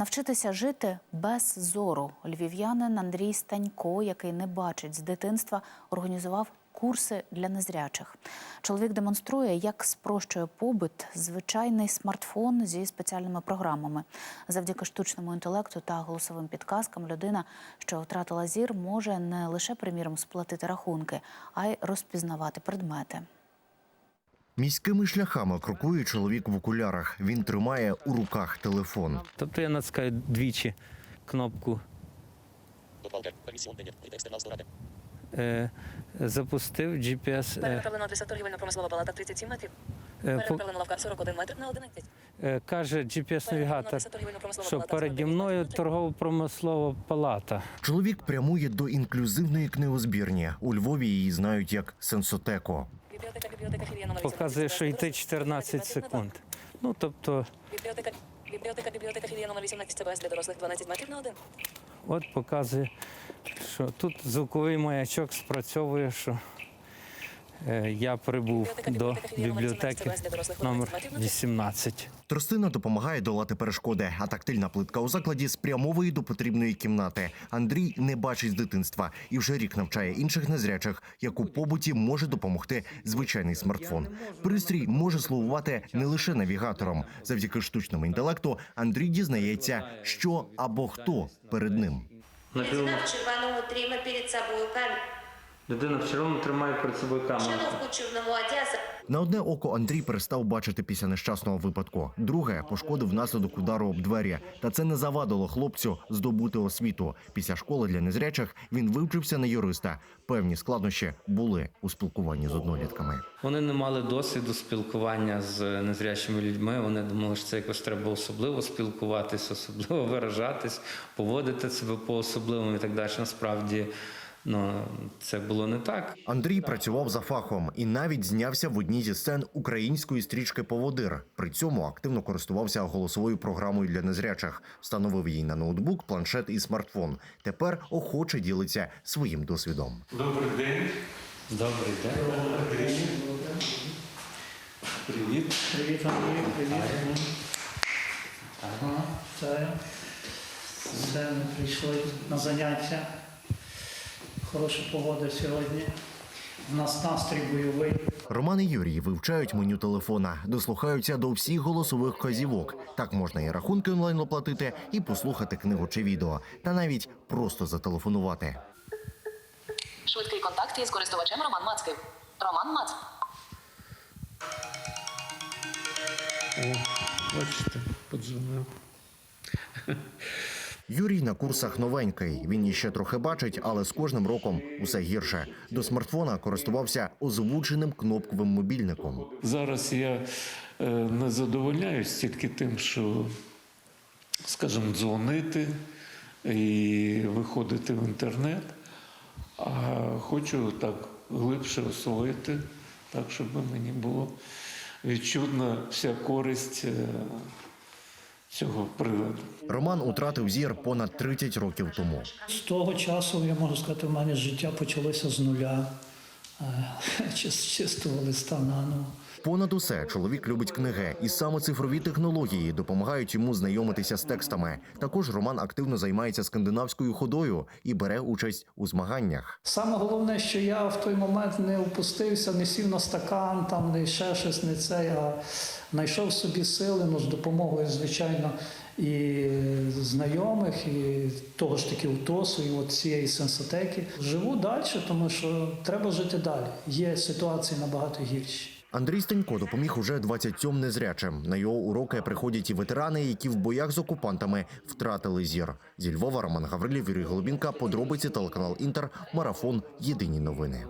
Навчитися жити без зору. Львів'янин Андрій Станько, який не бачить з дитинства, організував курси для незрячих. Чоловік демонструє, як спрощує побут звичайний смартфон зі спеціальними програмами. Завдяки штучному інтелекту та голосовим підказкам людина, що втратила зір, може не лише приміром сплатити рахунки, а й розпізнавати предмети. Міськими шляхами крокує чоловік в окулярах. Він тримає у руках телефон. Тобто я натискаю двічі кнопку е, запустив GPS. Е, Перенаправлено адреса торгівельно-промислова палата 37 метрів. Перенаправлено лавка 41 метр на 11. е, каже GPS-навігатор, що переді мною торгово-промислова палата. Чоловік прямує до інклюзивної книгозбірні. У Львові її знають як Сенсотеко. Показує, що йти 14 секунд. Ну тобто, Бібліотека, бібліотека, бібліотека філія номер 18 ЦБС для дорослих 12 метрів на один. от показує, що тут звуковий маячок спрацьовує, що я прибув до бібліотеки номер 18. Тростина допомагає долати перешкоди, а тактильна плитка у закладі спрямовує до потрібної кімнати. Андрій не бачить з дитинства і вже рік навчає інших незрячих, як у побуті може допомогти звичайний смартфон. Пристрій може слугувати не лише навігатором. Завдяки штучному інтелекту Андрій дізнається, що або хто перед ним. Людина в червоному триме перед собою камеру. Людина в червоному тримає перед собою камеру. На одне око Андрій перестав бачити після нещасного випадку. Друге пошкодив внаслідок удару об двері. Та це не завадило хлопцю здобути освіту. Після школи для незрячих він вивчився на юриста. Певні складнощі були у спілкуванні з однолітками. Вони не мали досвіду спілкування з незрячими людьми. Вони думали, що це якось треба особливо спілкуватись, особливо виражатись, поводити себе по-особливому і так далі. Насправді, ну це було не так. Андрій працював за фахом і навіть знявся в одній зі сцен української стрічки Поводир. При цьому активно користувався голосовою програмою для незрячих. Встановив їй на ноутбук, планшет і смартфон. Тепер охоче ділиться своїм досвідом. Добрий день. Добрий день. Привіт. Привіт, Андрій, привіт. Ага, це все, ми прийшли на заняття. Хороша погода сьогодні. У нас настрій бойовий. Роман і Юрій вивчають меню телефона, дослухаються до всіх голосових вказівок. Так можна і рахунки онлайн оплатити, і послухати книгу чи відео, та навіть просто зателефонувати. Швидкий контакт із користувачем Роман Мацький. Роман Мац. О, бачите, подзвонив. Юрій на курсах новенький. Він іще трохи бачить, але з кожним роком усе гірше. До смартфона користувався озвученим кнопковим мобільником. Зараз я е, не задовольняюсь тільки тим, що, скажімо, дзвонити і виходити в інтернет, а хочу так глибше освоїти, так, щоб мені було відчутна вся користь е, цього приводу. Роман утратив зір понад 30 років тому. З того часу, я можу сказати, в мене життя почалося з нуля, е, чи з чистого листа наново. Понад усе чоловік любить книги, і саме цифрові технології допомагають йому знайомитися з текстами. Також Роман активно займається скандинавською ходою і бере участь у змаганнях. Саме головне, що я в той момент не опустився, не сів на стакан, там не ще щось, не це, а знайшов собі сили, ну, з допомогою, звичайно, і знайомих, і того ж таки УТОСу, і от цієї сенсотеки. Живу далі, тому що треба жити далі. Є ситуації набагато гірші. Андрій Стенько допоміг уже 27 незрячим. На його уроки приходять і ветерани, які в боях з окупантами втратили зір. Зі Львова Роман Гаврилів, Юрій Голубінка, подробиці телеканал Інтер, марафон. Єдині новини.